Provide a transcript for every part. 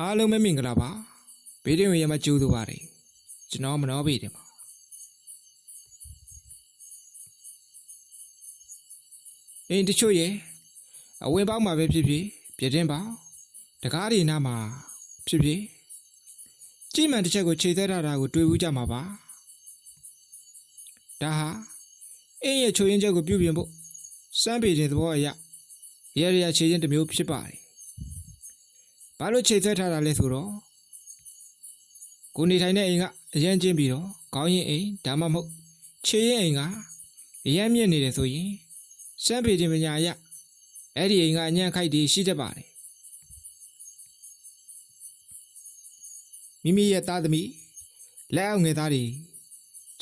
အားလုံးပဲမင်္ဂလာပါဘေးတင်ရမှာကြိုးသူပါတယ်ကျွန်တော်မနောဘေးတင်ပါအင်းတချို့ရဲ့အဝင်ပေါက်မှာပဲဖြစ်ဖြစ်ပြတင်းပေါက်တကားဒီနားမှာဖြစ်ဖြစ်ကြိမှန်တစ်ချက်ကိုခြေသက်ထားတာကိုတွေ့ဘူးကြမှာပါဒါဟာအင်းရဲ့ချိုရင်းချက်ကိုပြုပြင်ဖို့စမ်းပေတဲ့သဘောအရရရရခြေချင်းတစ်မျိုးဖြစ်ပါတယ် ဘာလို့ချိန်ဆက်ထားတာလဲဆိုတော့ကိုနေထိုင်တဲ့အိမ်ကအရန်ချင်းပြီးတော့ကောင်းရင်အိမ်ဒါမှမဟုတ်ခြေရင်အိမ်ကအရန်မြင့်နေတယ်ဆိုရင်စမ်းပေခြင်းပညာအရအဲ့ဒီအိမ်ကအညံ့ခိုက်တွေရှိတတ်ပါတယ်မိမိရဲ့သားသမီးလက်အောက်ငယ်သားတွေ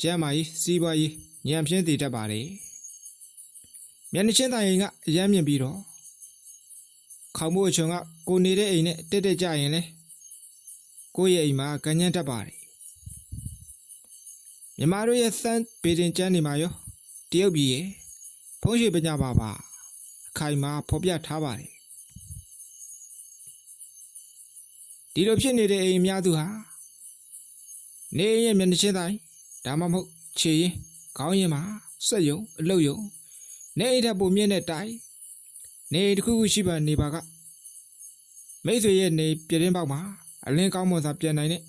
ကျမ်းမာရေးစီးပွားရေးညံပြင်းတည်တတ်ပါတယ်မျက်နှာချင်းသားအိမ်ကအရန်မြင့်ပြီးတော့ ခေါင်းမိုးအချုံကကိုနေတဲ့အိမ်နဲ့တက်တက်ကြရင်လဲကိုယ့်ရဲ့အိမ်မှာကညံ့တတ်ပါတယ်မြမတို့ရဲ့စမ်းပေတင်ကျမ်းနေမှာရောတရုတ်ပြည်ရဲ့ဖုံးရှိပညာပါပါအခိုင်အမာဖော်ပြထားပါတယ်ဒီလိုဖြစ်နေတဲ့အိမ်အများစုဟာနေအိမ်ရဲ့မျက်နှာချင်းတိုင်းဒါမှမဟုတ်ခြေရင်ခေါင်းရင်မှာစက်ယုံအလုတ်ယုံနေအိမ်ထပ်ပုံမြင့်တဲ့တိုင် နေအိမ်တစ်ခုခုရှိပါနေပါကမိတ်ဆွေရဲ့နေပြတင်းပေါက်မှာအလင်းကောင်းမွန်စွာပြန်နိုင်တဲ့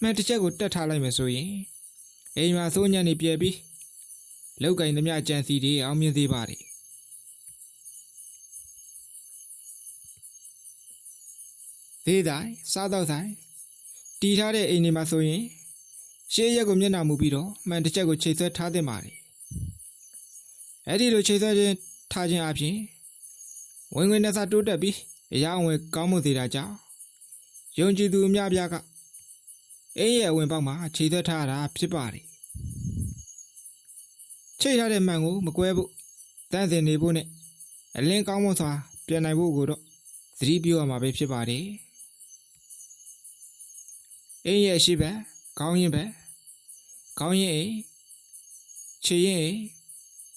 မှန်တစ်ချက်ကိုတက်ထားလိုက်မယ်ဆိုရင်အိမ်မှာစိုးညံ့နေပြဲပြီးလောက်ကင်သမျှကြံစီတွေအောင်မြင်သေးပါတယ်သေးတိုင်းစားတော့ဆိုင်တီထားတဲ့အိမ်တွေမှာဆိုရင်ရှေးရက်ကိုမျက်နှာမူပြီးတော့မှန်တစ်ချက်ကိုချိန်ဆွဲထားသင့်ပါတယ်အဲ့ဒီလိုချိန်ဆွဲခြင်းထားခြင်းအပြင် ဝင်ဝင်နဲ့စားတိုးတက်ပြီးအရာအဝင်ကောင်းမှုသေးတာကြောင့်ယုံကြည်သူအများပြားကအင်းရဲ့အဝင်ပေါက်မှာခြေသက်ထားတာဖြစ်ပါတယ်ချိတ်ထားတဲ့မှန်ကိုမကွဲဖို့တန်းစင်နေဖို့နဲ့အလင်းကောင်းမွန်စွာပြန်နိုင်ဖို့ကိုတော့သတိပြုရမှာပဲဖြစ်ပါတယ်အင်းရဲ့ရှိဘက်ကောင်းရင်ဘက်ကောင်းရင်အိမ်ခြေရင်အိမ်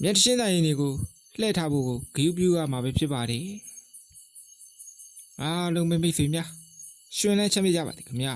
မျက်တစ်ရှင်းသားရင်တွေကို လှည့်ထားဖို့ကိုဂရုပြုရမှာပဲဖြစ်ပါတယ်အားလုံးမိတ်မိတ်ဆွေများရှင်လန်းချမ်းမြေ့ကြပါသည်ခင်ဗျာ